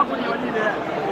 我们你自己的。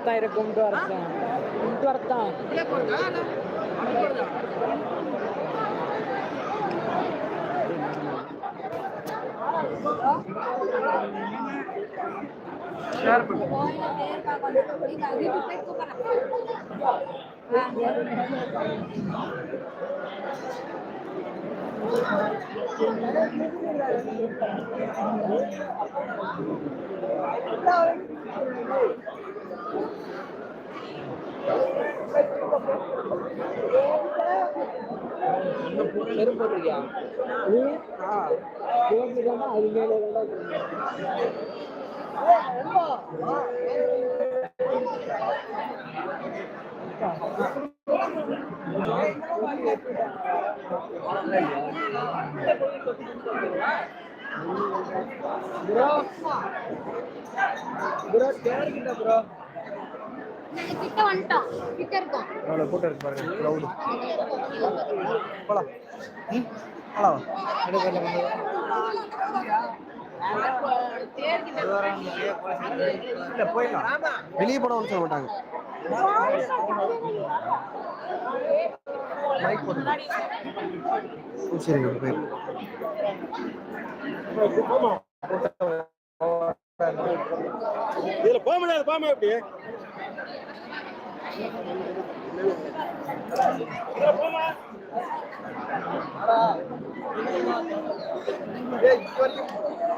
అర్థం ఇరకు ఉంటూ అర్థం ఉంటూ అర్థం Thank you. போட்டிருக்கியா நீ போட்டுதான் அது மேலே ப்ரோ ப்ரோ தேடிக்கிட்ட ப்ரோ கிட்ட வந்துட்டோம் கிட்ட இருக்கோம் எவ்வளோ கூட்டம் இருக்கு பாருங்க க்ரௌடு போலாம் ம் போலாம் போயிடலாம். வெளியே போனோம்னு சொல்ல மாட்டாங்க. மைக் போட்டு சரிங்க போயிடலாம். இதுல போக முடியாது போக முடியாது எப்படி?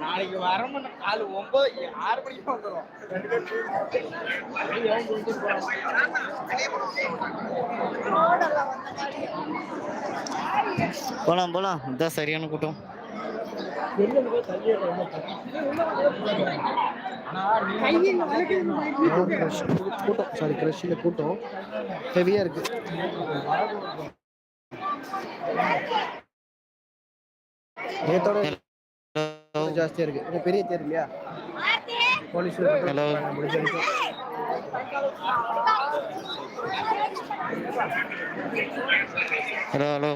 நாளைக்கு வரமுன்னு காலு ஒன்பது ஆறு மணிக்கு வந்துடும் போலாம் போலாம். இதான் சரியான கூட்டம். க்ரஷ் கூட்டம் சாரி க்ரஷில் கூட்டம் ஹெவியாக இருக்கு நேத்தோட ஜாஸ்தியாக இருக்கு பெரிய தேர் இல்லையா போலீஸ் Hello. ஹலோ ஹலோ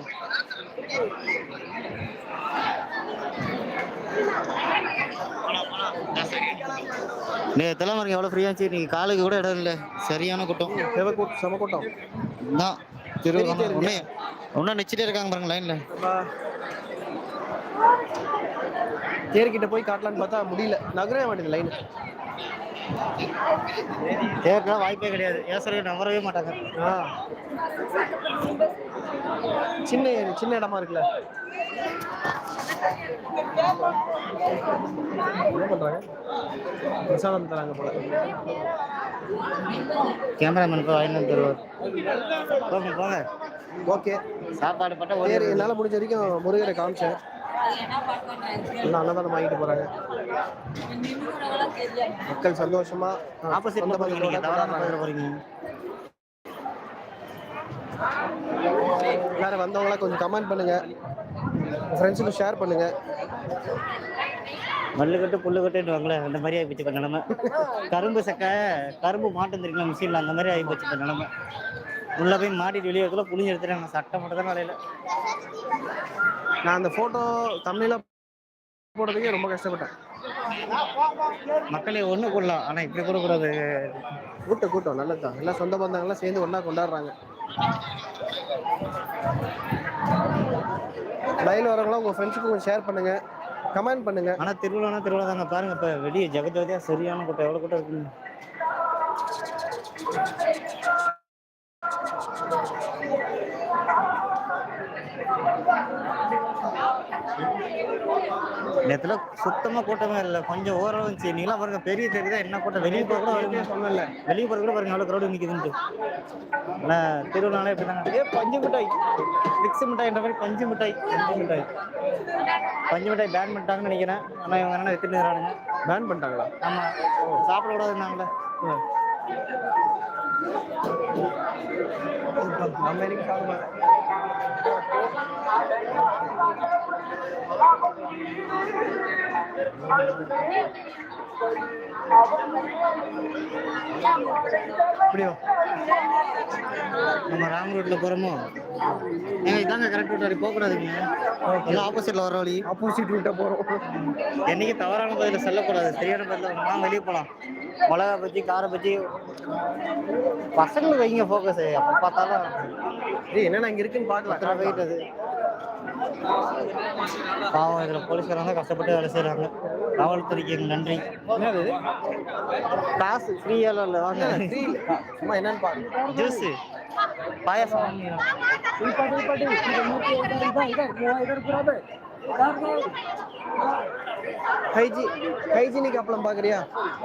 நேத்தெல்லாம் பாருங்க எவ்வளோ ஃப்ரீயாக இருந்துச்சு இன்னைக்கு காலுக்கு கூட இடம் இல்லை. சரியான கூட்டம். செம கூட்டம் செம கூட்டம். தான் திரு ஒன்னே ஒன்றும் நிச்சிட்டே இருக்காங்க பாருங்க லைனில் தேர்கிட்ட போய் காட்டலான்னு பார்த்தா முடியல. நகரவே மாட்டேங்குது லைன் தேர்லாம் வாய்ப்பே கிடையாது. ஏசரவே நகரவே மாட்டாங்க. ஆ. சின்ன சின்ன இடமா இருக்குல்ல? என்ன பண்றாங்க பிரசாதம் தராங்க போல கேமராமேன் போய் வாங்கிட்டு தருவார். போங்க போங்க. ஓகே. சாப்பாடு பட்டா ஒரு என்னால முடிஞ்ச வரைக்கும் முருகரை காமிச்சேன். எல்லாம் அன்னதானம் வாங்கிட்டு போறாங்க. மக்கள் சந்தோஷமா ஆ, ஆப்போசிட்ல சொந்த போறீங்க நீங்க பந்தங்களோட தவறான கொண்டாடுறாங்க. பக்கத்துல போறீங்க. எல்லாரும் வந்தவங்களா கொஞ்சம் கமெண்ட் பண்ணுங்க. ஃப்ரெண்ட்ஸுக்கு ஷேர் பண்ணுங்க. மல்லு கட்டு புல்லு கட்டுன்னு அந்த மாதிரி ஆகிப்போச்சு இப்போ நிலமை. கரும்பு சக்கை கரும்பு மாட்டம் தெரியுங்களா மிஷினில் அந்த மாதிரி ஆகிப்போச்சு இப்போ நிலமை. உள்ள போய் மாட்டிட்டு வெளியே வைக்கல புளிஞ்சு எடுத்துட்டாங்க சட்டை மட்டும் தான் வேலையில நான் அந்த போட்டோ தமிழ்ல போடுறதுக்கே ரொம்ப கஷ்டப்பட்டேன். மக்களே ஒண்ணு கூடலாம். ஆனா இப்படி கூட கூடாது. கூட்டம் கூட்டம். நல்லதுதான். எல்லாம் சொந்த பந்தங்கள்லாம் சேர்ந்து ஒண்ணா கொண்டாடுறாங்க. லைன் வரவங்களாம் உங்கள் ஃப்ரெண்ட்ஸுக்கு கொஞ்சம் ஷேர் பண்ணுங்க. கமெண்ட் பண்ணுங்க. ஆனா திருவிழானா திருவிழா தாங்க. பாருங்க இப்ப வெளியே ஜெகஜோதியா சரியான கூட்டம் எவ்வளவு கூட்டம் இருக்குங்க? நேத்துல சுத்தமா கூட்டமே இல்லை. கொஞ்சம் ஓரம் இருந்துச்சு. நீங்களாம் பாருங்க பெரிய தெரியுதா என்ன கூட்டம். வெளியே போக கூட வருங்க. சொன்னல வெளியே போற கூட பாருங்க அவ்வளோ க்ரௌடு நிற்குதுன்ட்டு ஆனால் திருவிழாலே இப்படி தாங்க பஞ்சு மிட்டாய். மிக்ஸ் மிட்டாய் என்ற மாதிரி பஞ்சு மிட்டாய். பஞ்சு மிட்டாய். பஞ்சு மிட்டாய் பேன் பண்ணிட்டாங்கன்னு நினைக்கிறேன். ஆனால் இவங்க என்ன வித்துட்டு இருக்கிறானுங்க பேன் பண்ணிட்டாங்களா? ஆமாம் சாப்பிடக்கூடாதுன்னாங்களே நம்ம எனக்கு Thank you. இப்படியோ நம்ம ராங் ரூட்ல போகிறோமோ ஏங்க இதாங்க கரெக்ட் ரூட் அப்படி போகக்கூடாதுங்க. எல்லாம் ஆப்போசிட்ல வர வழி. ஆப்போசிட் ரூட்டா போறோம். என்னைக்கு தவறான பதில செல்லக்கூடாது. சரியான பதில வாங்க வெளியே போகலாம் மிளகா பஜ்ஜி கார பஜ்ஜி. பசங்களுக்கு வைங்க ஃபோக்கஸ் அப்போ பார்த்தாலும். என்னென்ன இங்க இருக்குன்னு பார்க்கலாம் போயிட்டு அது. பாவம் இதில் போலீஸ்காரங்க தான் கஷ்டப்பட்டு வேலை செய்கிறாங்க காவல்துறைக்கு நன்றி? காசு ஃப்ரீயால இல்லை வாங்க. சும்மா என்னன்னு பாருங்க. ஜூஸு பாயாசம். ஹைஜி ஹைஜீனிக் அப்பளம் பாக்குறியா?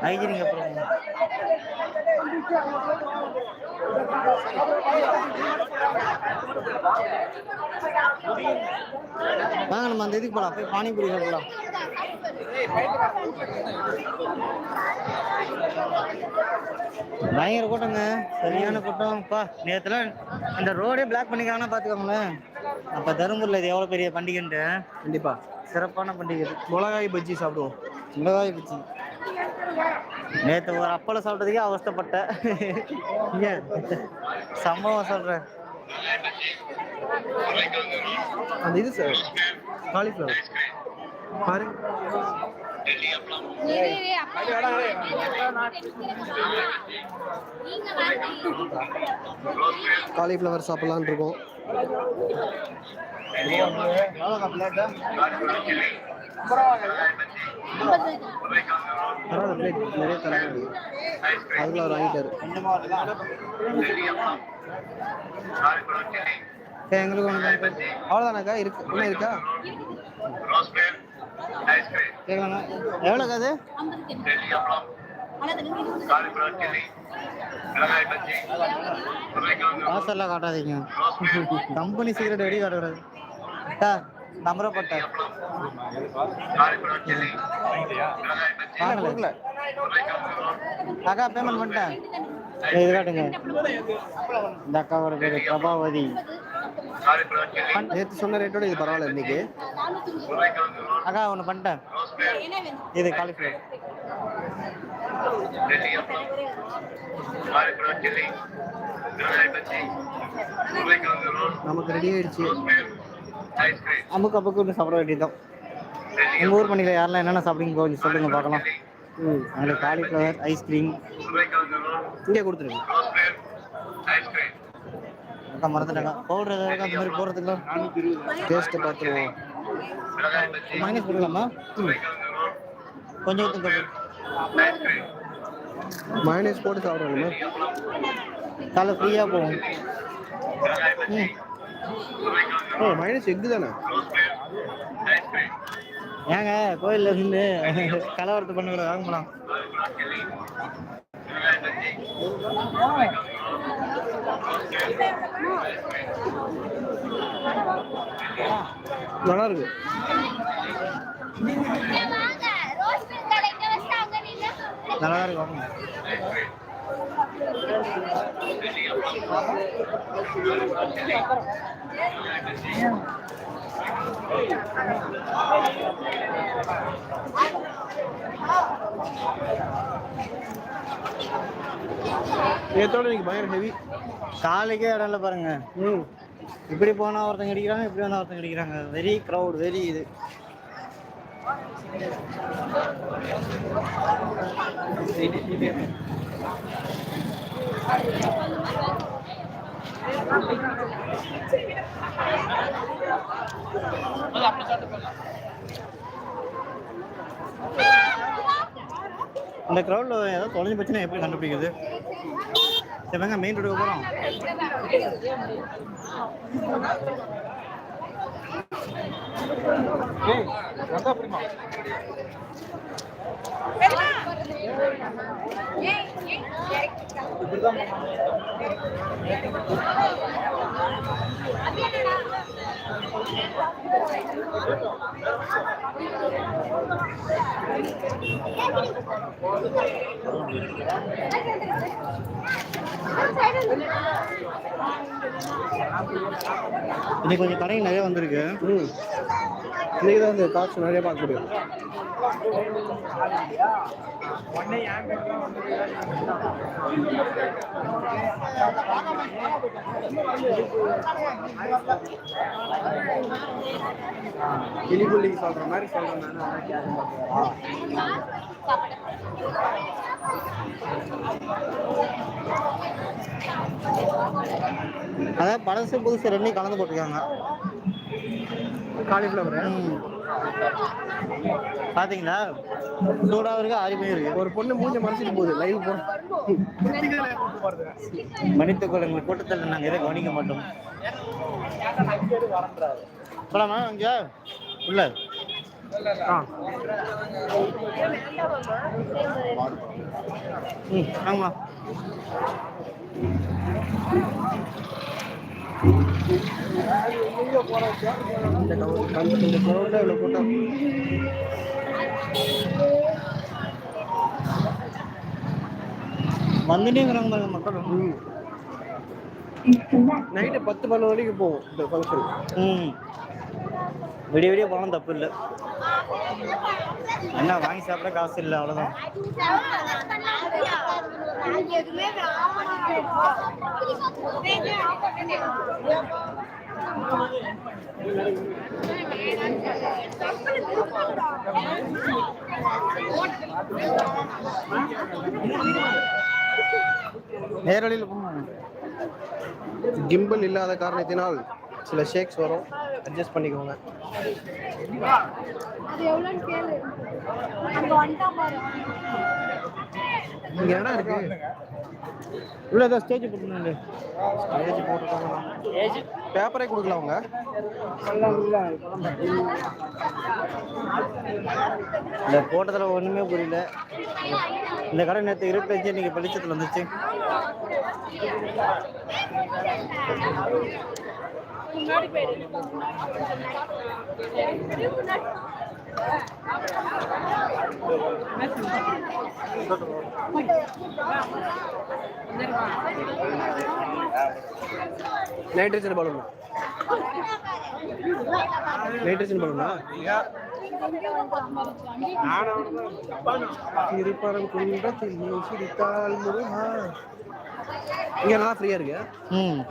ஹைஜீனிக் அப்புறம் வாங்க நம்ம அந்த இதுக்கு போகலாம் போய் பானிபூரி சாப்பிடலாம். பயங்கர கூட்டங்க. சரியான கூட்டம்ப்பா. நேத்துல இந்த ரோடே பிளாக் பண்ணிக்காங்கன்னா பார்த்துக்கோங்களேன் அப்போ தருமபுரியில் இது எவ்வளோ பெரிய பண்டிகைன்ட்டு. கண்டிப்பா. சிறப்பான பண்டிகை மிளகாய் பஜ்ஜி சாப்பிடுவோம். மிளகாய் பஜ்ஜி. நேற்று ஒரு அப்பளம் சாப்பிட்டதுக்கே அவஸ்தைப்பட்டேன் சம்பவம் சொல்கிறேன் அந்த இது சார். காலிஃப்ளவர் பாரு காலிஃப்ளவர் சாப்பிடலாம்னு இருக்கோம். பரவாயில்ல பிளேட் நிறைய தராங்க அதுக்குள்ள அவர் வாங்கிட்டாரு. சரி, எங்களுக்கு ஒன்று அவ்வளோதானாக்கா இருக்கு. இன்னும் இருக்கா? கேட்கலாமா? எவ்வளோக்கா அது? காசெல்லாம் காட்டாதீங்க. கம்பெனி சீக்கிரம் வெடி காட்டக்கூடாது அக்கா நம்பரை போட்டேன் கொடுக்கல அக்கா பேமெண்ட் பண்ணிட்டேன். ஏய், இது காட்டுங்க இந்த அக்காவோட பேரு பிரபாவதி. நேற்று சொன்ன ரேட்டோட இது பரவாயில்ல இன்னைக்கு. அக்கா ஒன்று பண்ணிட்டேன். இது காலிஃப்ளவர் நமக்கு ரெடி ஆயிடுச்சு. அமுக்கு அப்புக்கு ஒன்று சாப்பிட வேண்டியதுதான். எங்கள் ஊர் பண்ணியில் யாரெல்லாம் என்னென்ன சாப்பிடுங்க கொஞ்சம் சொல்லுங்க பார்க்கலாம். ம் அங்கே காலிஃப்ளவர் ஐஸ்கிரீம் இங்கே கொடுத்துருங்க. அக்கா மறந்துட்டாங்க பவுடர் ஏதாவது அந்த மாதிரி போடுறதுக்குலாம் டேஸ்ட்டை பார்த்துருவோம். மைனஸ் கொடுக்கலாமா? கொஞ்சம் மயனேஸ் போட்டு சாப்பிடணுமா காலை ஃப்ரீயாக போகும் ம். ஓ மயனேஸ் எக்கு தானே? ஏங்க கோயில்ல இருந்து கலவரத்து பண்ண வாங்க போலாம் நல்லா இருக்கு நல்லா இருக்கும் Thank you. நேற்றோட இன்னைக்கு பயங்கர ஹெவி காலைக்கே இடம் இல்லை பாருங்க. ம். இப்படி போனா ஒருத்தங்க அடிக்கிறாங்க இப்படி வந்தா ஒருத்தங்க அடிக்கிறாங்க. வெரி க்ரௌட் வெரி இது. இந்த க்ரௌட்ல ஏதாவது தொலைஞ்சு போச்சுன்னா எப்படி கண்டுபிடிக்குது சரி மெயின் ரோடுக்கு போகிறோம் ஏய் வந்தா புரியுமா? இன்னைக்கு கொஞ்சம் கடைங்க நிறைய வந்திருக்கு. இன்னைக்கு தான் இந்த காட்சி நிறைய பார்க்க முடியும் கிளிபுள்ளிக்கு சொல்ற மாதிரி சொல்றேன். அதாவது பழசு புதுசு ரெண்டையும் கலந்து போட்டிருக்காங்க. காலிஃப்ளவர் ம். பாத்தீங்களா சூடாக இருக்கு ஆரிமையும் இருக்கு. ஒரு பொண்ணு மூஞ்ச மறைச்சிட்டு போகுது லைவ் போ. மன்னித்துக் கொள்ளுங்கள் கூட்டத்தில் நாங்கள் எதை கவனிக்க மாட்டோம். போலாமா அங்கே? உள்ள. ஆ. ம் ஆமாம் வந்துட்டே இருக்கிறாங்க மக்கள் நைட்டு பத்து பன்னெண்டு வரைக்கும் போகும் இந்த ஃபங்க்ஷன் ம். விடிய விடிய போனால் தப்பு இல்லை. என்ன வாங்கி சாப்பிட காசு இல்லை அவ்வளோதான் நேரடியில் கிம்பிள் இல்லாத காரணத்தினால் சில ஷேக்ஸ் வரும். அட்ஜஸ்ட் பண்ணிக்கோங்க. இங்க இடம் இருக்கு? உள்ள ஏதோ ஸ்டேஜ் போட்டுருந்தாங்க ஸ்டேஜ் போட்டுருக்காங்க பேப்பரே கொடுக்கல அவங்க. இந்த போட்டதில் ஒன்றுமே புரியல. இந்த கடை நேற்று இருபத்தஞ்சு இன்னைக்கு வெளிச்சத்தில் வந்துச்சு நைட்ரஜன் பலூன் நைட்ரஜன் பலூனா திருப்பரம் குன்றத்தில் சிரித்தால் முருகா. இங்க நல்லா ஃப்ரீயா இருக்கு ம்.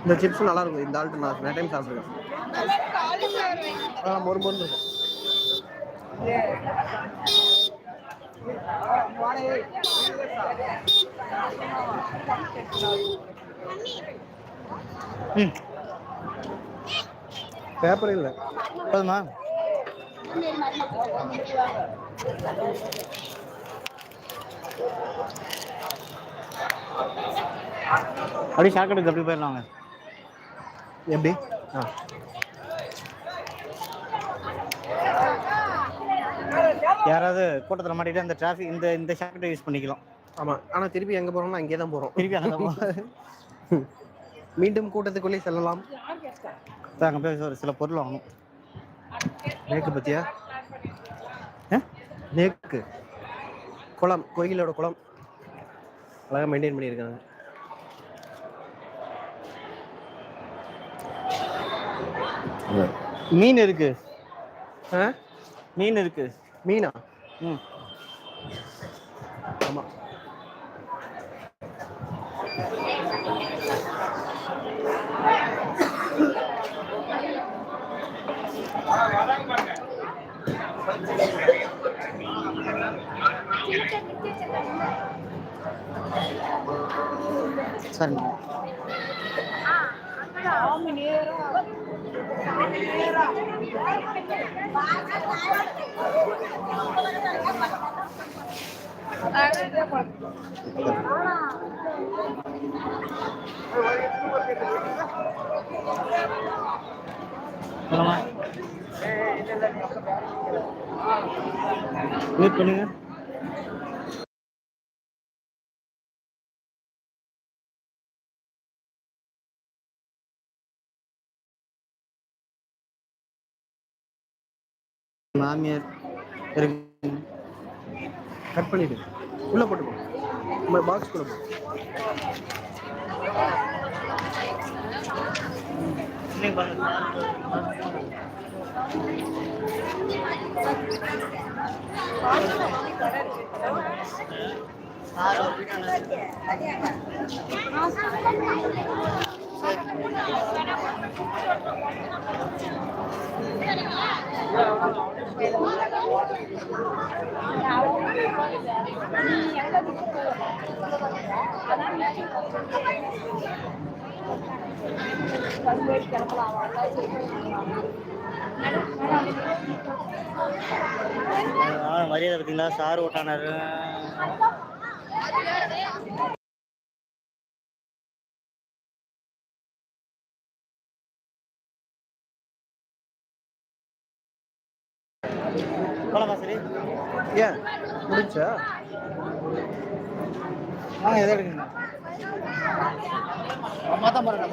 இந்த சிப்ஸ் நல்லா இருக்கும் இந்த ஆல்ட்டு நான் நிறைய டைம் சாப்பிடுவேன். ஆ மொறு மொறு இருக்கும். ம். பேப்பர் இல்லை. போதுமா? Thank அப்படியே ஷார்ட்கட்டுக்கு அப்படி போயிடலாங்க எப்படி? ஆ. யாராவது கூட்டத்தில் மாட்டிட்டு அந்த டிராஃபிக் இந்த இந்த ஷார்ட்கட்டை யூஸ் பண்ணிக்கலாம். ஆமாம் ஆனால் திருப்பி எங்கே போகிறோம்னா அங்கே தான் போகிறோம் திருப்பி அங்கே தான் மீண்டும் கூட்டத்துக்குள்ளே செல்லலாம். அங்கே போய் ஒரு சில பொருள் வாங்கணும். நேக்கு பத்தியா? ஆ? நேக்கு குளம் கோயிலோட குளம். அழகாக மெயின்டைன் பண்ணியிருக்காங்க. மீன் இருக்கு ஆ? மீன் இருக்கு மீனா? ம். ஆமாம் சொல்லுங்க. போலாமா வெயிட் பண்ணுங்க. மாமியார் இருக்கு. கட் பண்ணிடு. உள்ள போட்டு போ. பாக்ஸ் கூட போ மரியாதை பார்த்தீங்களா சார் ஓட்டானாரு. ஏன்? முடிச்சா ஆ எதை எடுக்குங்க அம்மா தான் பாருங்க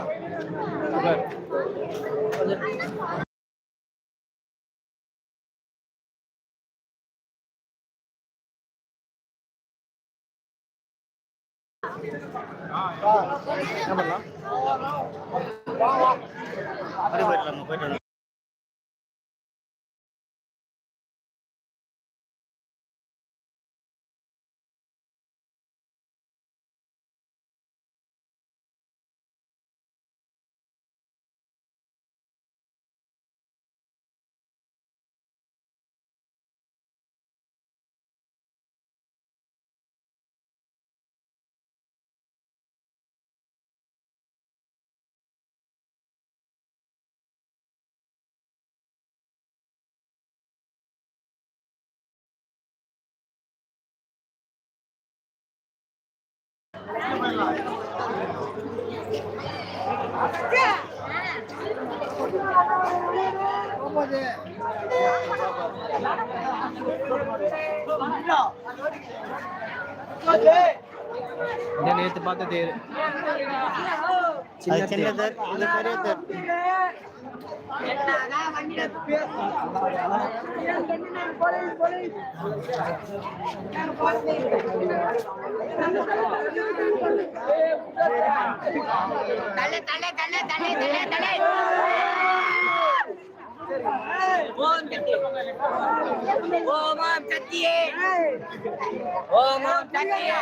என்ன பண்ணலாம்? போயிட்டு இந்த நேற்று பார்த்த தேர். சின்ன தேர். இது பெரிய தேர். ஓமாம் சத்தியே ஓமாம் சத்தியே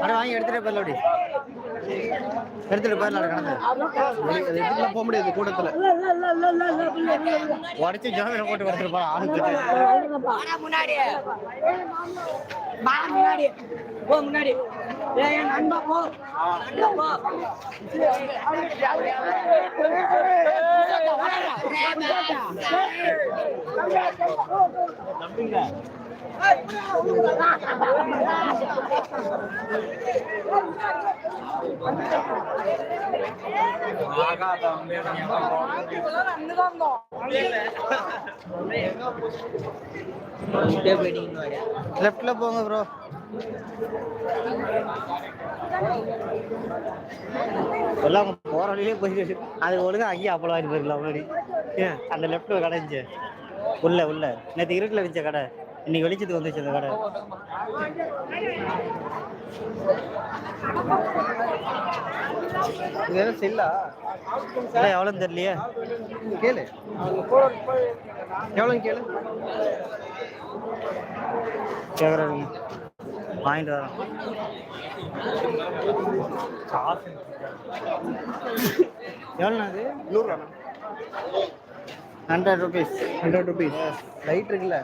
அட வாங்கி எடுத்துட்டு போயிடல அப்படி எடுத்துட்டு போயிடலாம் கடந்து போக முடியாது கூட்டத்துல உடச்சு ஜாமீன் போட்டு கொடுத்துட்டு போலாம் ஆளுக்கு வாடா முன்னாடி வா முன்னாடி போ முன்னாடி நண்பா போ லெஃப்ட்ல போங்க ப்ரோ எல்லாம் போற வழியிலே போயிட்டு அது ஒழுங்கா அங்கேயே அப்பளம் வாங்கி போயிருக்கலாம் முன்னாடி. அந்த லெஃப்ட்ல கடை இருந்துச்சு. உள்ள உள்ள. நேற்று இருட்டில் இருந்துச்ச கடை. இன்னைக்கு வெளிச்சத்துக்கு வந்துச்சு அந்த கடை இது என்ன செல்லா? எவ்வளோன்னு தெரியலையே. கேளு. கேளு. கேட்குறாருங்க வாங்கிட்டு வரேன். எவ்வளோண்ணா அது? நூறுரூவா. Hundred rupees hundred rupees light இருக்குல்ல?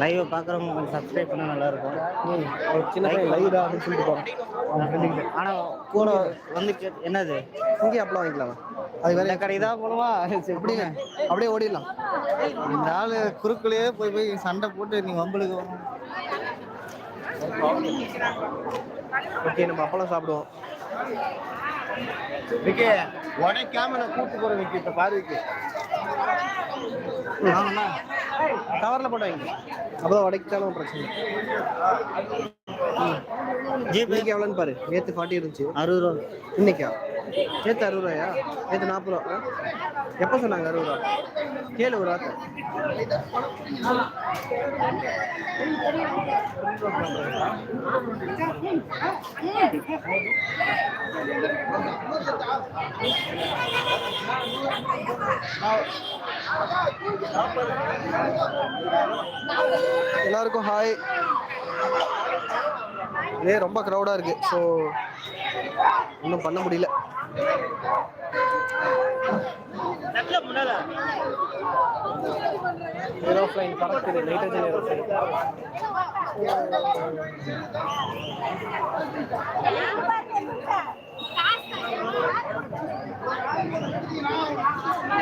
லைவை பார்க்குறவங்க கொஞ்சம் சப்ஸ்கிரைப் பண்ணால் நல்லா இருக்கும் ம். ஒரு சின்ன பையன் லைவ் தான் அப்படின்னு சொல்லிட்டு போகிறேன் ஆனால் கூட வந்து என்னது? இங்கே அப்பளம் வாங்கிக்கலாமா அது வேற கடை தான் போகணுமா சரி அப்படிங்க அப்படியே ஓடிடலாம். இந்த ஆள் குறுக்குள்ளேயே போய் போய் சண்டை போட்டு நீ வம்பளுக்கு வரணும். ஓகே நம்ம அப்பளம் சாப்பிடுவோம். உடைக்காம நான் கூட்டு போறேன் விக்கி இப்ப பாரு விக்கி. வாங்கண்ணா போட்டு வைங்க. அப்பதான் உடைக்கிட்டாலும் பிரச்சனை ஜிபே எவ்வளோன்னு பாரு. நேற்று ஃபார்ட்டி இருந்துச்சு. அறுபது ரூபா. இன்னைக்கா? நேற்று அறுபது ரூபாயா? நேற்று நாற்பது ரூபா. எப்போ சொன்னாங்க அறுபது ரூபா? கேளு ஒரு வார்த்தை. எல்லாருக்கும் ஹாய் இதே ரொம்ப க்ரௌடாக இருக்கு. ஸோ ஒன்றும் பண்ண முடியல. ஏரோப்ளைன் பறக்குது நைட்ரஜன் ஏரோப்ளைன்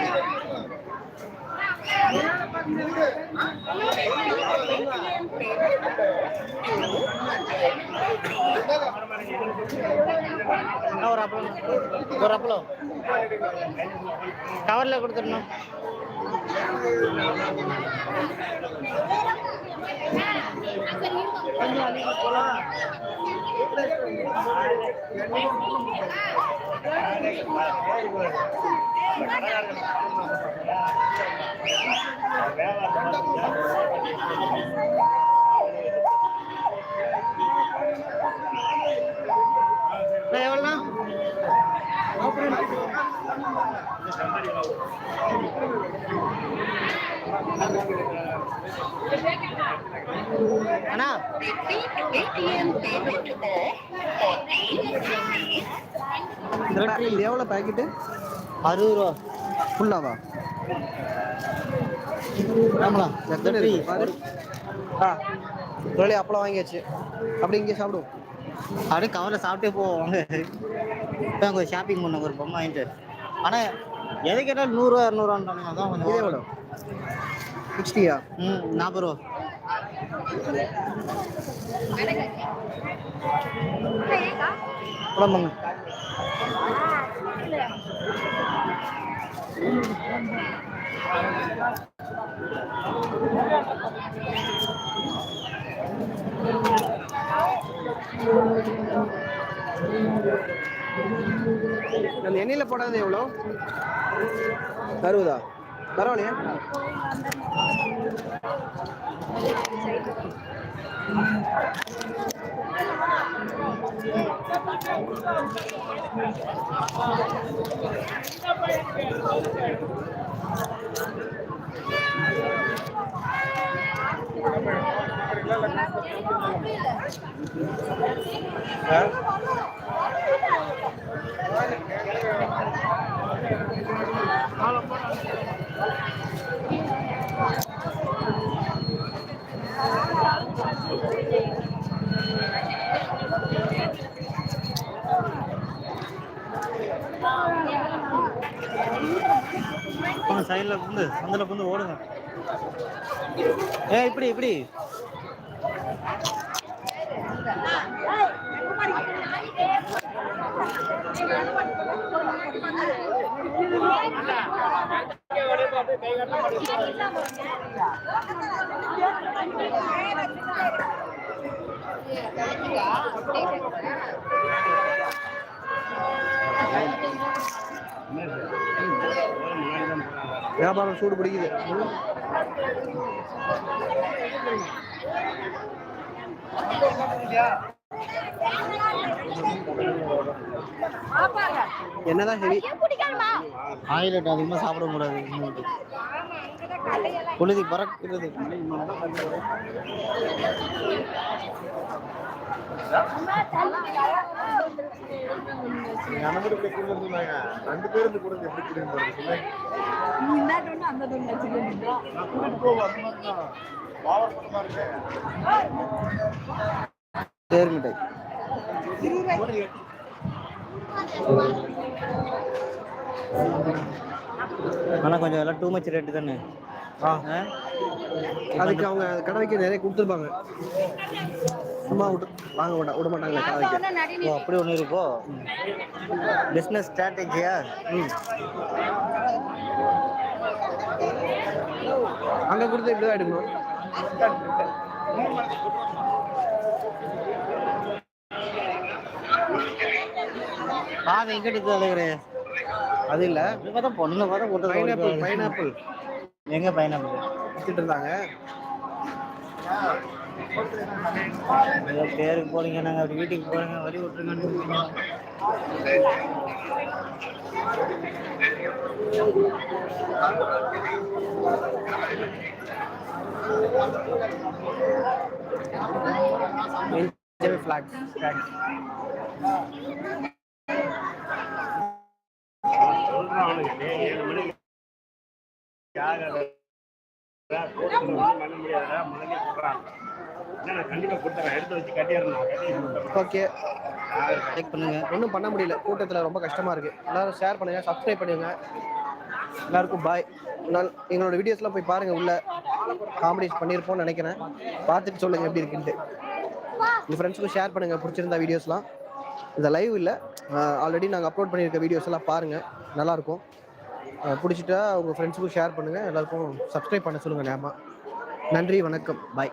என்ன ஒரு அப்பளம் ஒரு அப்பளம் கவரில் கொடுத்துடணும். எவ்வளோண்ணா அண்ணா. இது எவ்வளோ பேக்கெட்டு அறுபது ரூபா. ஃபுல்லாவா ஆமாம் ஆ ஒரு அப்பளம் வாங்கியாச்சு. அப்படி இங்கே சாப்பிடுவோம். அப்படியே கவரில் சாப்பிட்டே போவோம். இப்போ அங்கே ஷாப்பிங் பண்ண ஒரு பொம்மை வாங்கிட்டு ஆனால் எது கேட்டாலும் நூறுரூவா இரநூறுவான்றாங்க அதான் இதே கொஞ்சம் எவ்வளோ சிக்ஸ்டியா? ம் நாற்பது ரூபா. குழம்புங்க அந்த எண்ணெயில் போடாதது எவ்வளோ? அறுபதா? பரவாயில்லையா. சைடில் புந்து சந்தில் புந்து ஓடுங்க. ஏ இப்படி இப்படி. வியாபாரம் சூடு பிடிக்குது. என்னதான் ஹெவி ஆயிலட் அதிகமாக சாப்பிட கூடாது இன்னொன்று. புழுதி பறக்கிறது. ரெண்டு பேரும் இந்த கூட எப்படி தேர் மிட்டாய் ஆனால் கொஞ்சம் எல்லாம் டூ மச் ரேட்டு தானே? ஆ. ஆ? அதுக்கு அவங்க கடை வைக்க நிறைய கொடுத்துருப்பாங்க. சும்மா விட்டு வாங்க விட விட மாட்டாங்க கடை வைக்க. ஓ அப்படி ஒன்று இருக்கோ பிஸ்னஸ் ஸ்ட்ராட்டஜியா ம். அங்கே கொடுத்து இப்படி தான் எடுக்கணும். பாதை எங்கிட்டு அழுகிறேன் அது இல்லை. பார்த்தா பொண்ணுங்க பார்த்தா போட்டு பைனாப்பிள் பைனாப்பிள் எங்க பைனாப்பிள் வித்துட்டு இருந்தாங்க. பேருக்கு போறீங்க நாங்க அப்படி வீட்டுக்கு போறீங்க வழி விட்டுருங்கன்னு ஏஞ்சல் ஃபிளாக் ஓகே செக் பண்ணுங்க. ஒன்றும் பண்ண முடியல. கூட்டத்தில் ரொம்ப கஷ்டமாக இருக்குது எல்லாரும் ஷேர் பண்ணுங்கள் சப்ஸ்கிரைப் பண்ணுங்க எல்லாருக்கும் பாய் நான் எங்களோட வீடியோஸ்லாம் போய் பாருங்கள் உள்ள காமெடிஸ் பண்ணியிருப்போம்னு நினைக்கிறேன். பார்த்துட்டு சொல்லுங்கள் எப்படி இருக்குன்ட்டு. உங்கள் ஃப்ரெண்ட்ஸுக்கும் ஷேர் பண்ணுங்கள் பிடிச்சிருந்தா வீடியோஸ்லாம் இந்த லைவ் இல்லை. ஆல்ரெடி நாங்கள் அப்லோட் பண்ணியிருக்க வீடியோஸ் எல்லாம் பாருங்கள் நல்லாயிருக்கும் பிடிச்சிட்டா உங்கள் ஃப்ரெண்ட்ஸுக்கும் ஷேர் பண்ணுங்கள் எல்லாருக்கும் சப்ஸ்கிரைப் பண்ண சொல்லுங்கள் நேமா நன்றி வணக்கம். பாய்